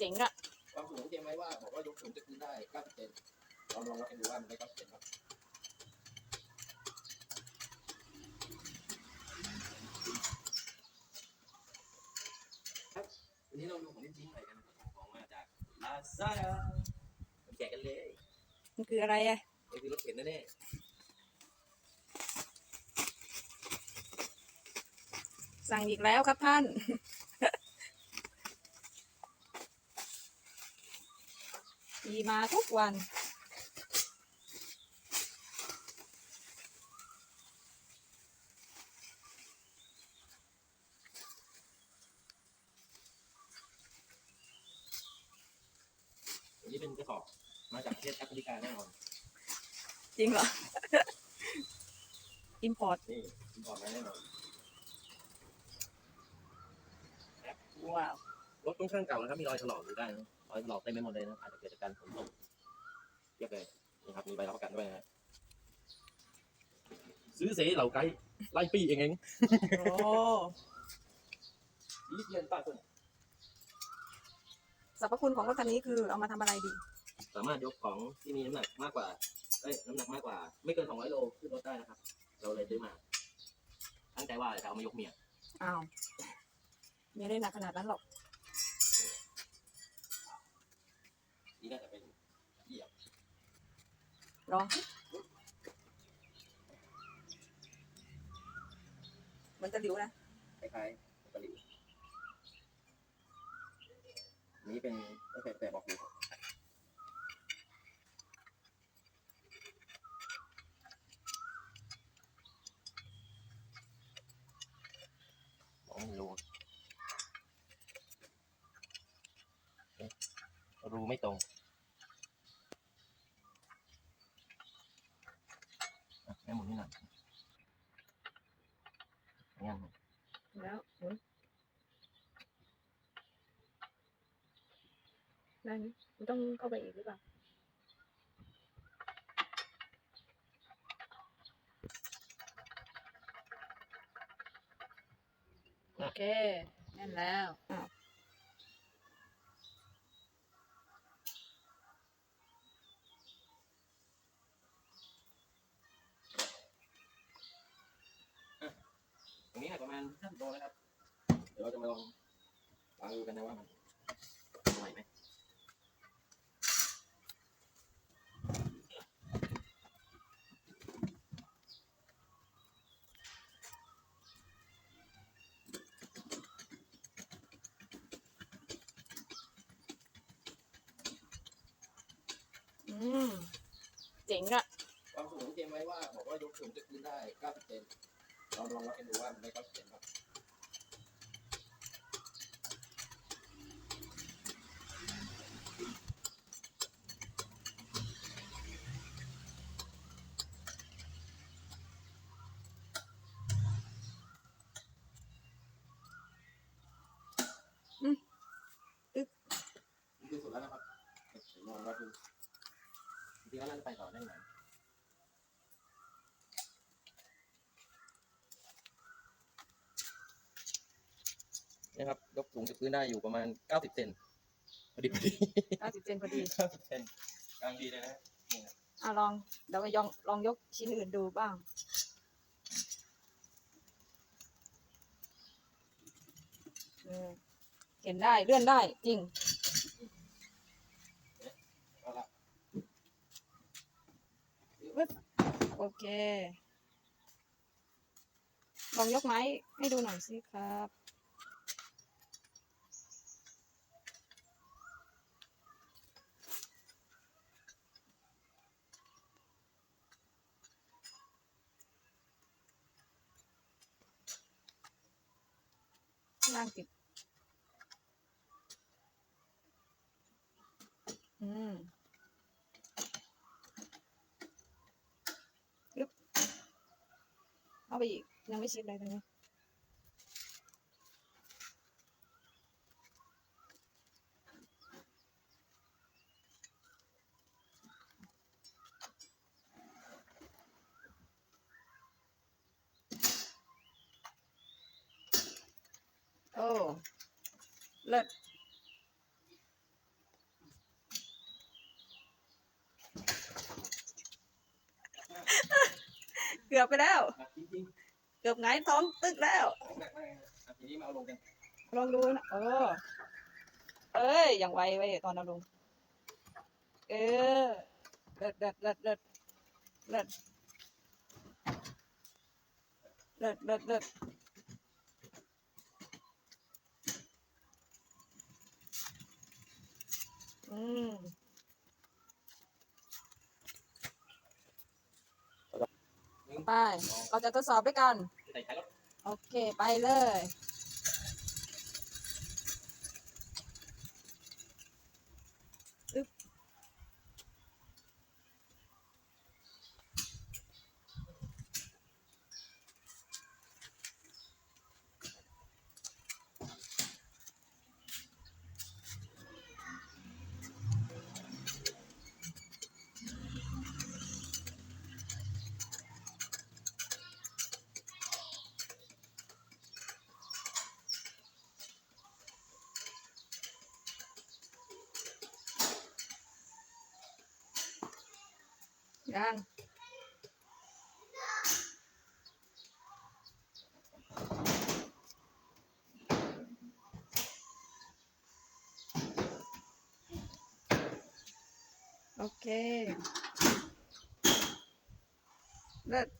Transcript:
เจ๋งอะความสูงเตรียมไว้ว่าบอกว่ายกสูงจะขึ้นได้90เซนลองลองวัดกันดูว่ามันได้90เซนครับครับวันนี้เราดูของเล่นชิ้นใหม่กันนะครับของมาจาก Lazada มาแจกกันเลยมันคืออะไรอะนี่คือรถเข็นแน่สั่งอีกแล้วครับท่าน มีมาทุกวันๆอันนี้เป็นกระสอบมาจากประเทศแอฟริกาแน่นอนจริงเหรอ อิมพอร์ตนี่คุณบอกมาแน่นอนว้าว รถค่อนข้างเก่านะครับมีรอยถลอกอยู่ได้นะ รอยถลอกเต็มไปหมดเลยนะอาจจะเกิดจากการฝนตกเยอะเลยนะครับมีใบรับประกันด้วยนะฮะซื้อเสเหล่าไกด์ไล่ปี้เองเองโอ้ยี่เทียนป้าต้นสรรพคุณของรถคันนี้คือเอามาทำอะไรดี สามารถยกของที่มีน้ำหนักมากกว่าเอ้ยน้ำหนักมากกว่า ไม่เกิน200โลขึ้นรถได้นะครับ เราเลยซื้อมาตั้งใจว่าจะเอามายกเมียอ้าวไม่ได้หนักขนาดนั้นหรอก นี่น่าจะเป็นเหยียบรอ มันจะหลิวนะ คล้ายๆกระหลิวนี่เป็นโอเคแต่บอกอยู่มองไม่รู้เอ๊ะ รูไม่ตรงอะแม่หมุนนี่หน่อยงั้นแล้วหมุนได้ไหมมันต้องเข้าไปอีกหรือเปล่าโอเคแน่นแล้วอ้าว ตรงนี้ประมาณห้าโลนะครับ เดี๋ยวเราจะมาลองวางดูกันนะว่ามันไหวไหมอืมเจ๋งอะความสูงเตรียมไว้ว่า บอกว่ายกสูงจะขึ้นได้90เซนเราลองวัดกันดูว่ามันได้90เซนครับ นี่คือสุดแล้วนะครับ เดี๋ยวลองวัดดูจริงๆแล้วน่าจะไปต่อได้ไหมนี่ครับยกสูงจากพื้นได้อยู่ประมาณ 90 เซนพอดีพอดี90เซนพอดี 90 เซนกลางดีเลยนะนี่นะอะลองเดี๋ยวไปยองลองยกชิ้นอื่นดูบ้างอืมเห็นได้เลื่อนได้จริง เอาละ โอเค ลองยกไม้ให้ดูหน่อยสิครับ ล่างติด อืมยึบเอา ไปอีก ยังไม่ชิดเลยตรงนี้โอ้เลิศ เกือบไปแล้ว อะจริงเกือบไงายท้องตึกแล้วๆหนักมากนะอะทีนี้มาเอาลงกันลองดูนะเออ เอ้ย อย่างไวไว้ยตอนเอาลง เออเลิศเลิศเลิศเลิศเลิศเลิศเลิศเลิศอืม ไป เราจะทดสอบด้วยกันใส่ท้ายรถโอเค ไปเลย Yan. Okay. That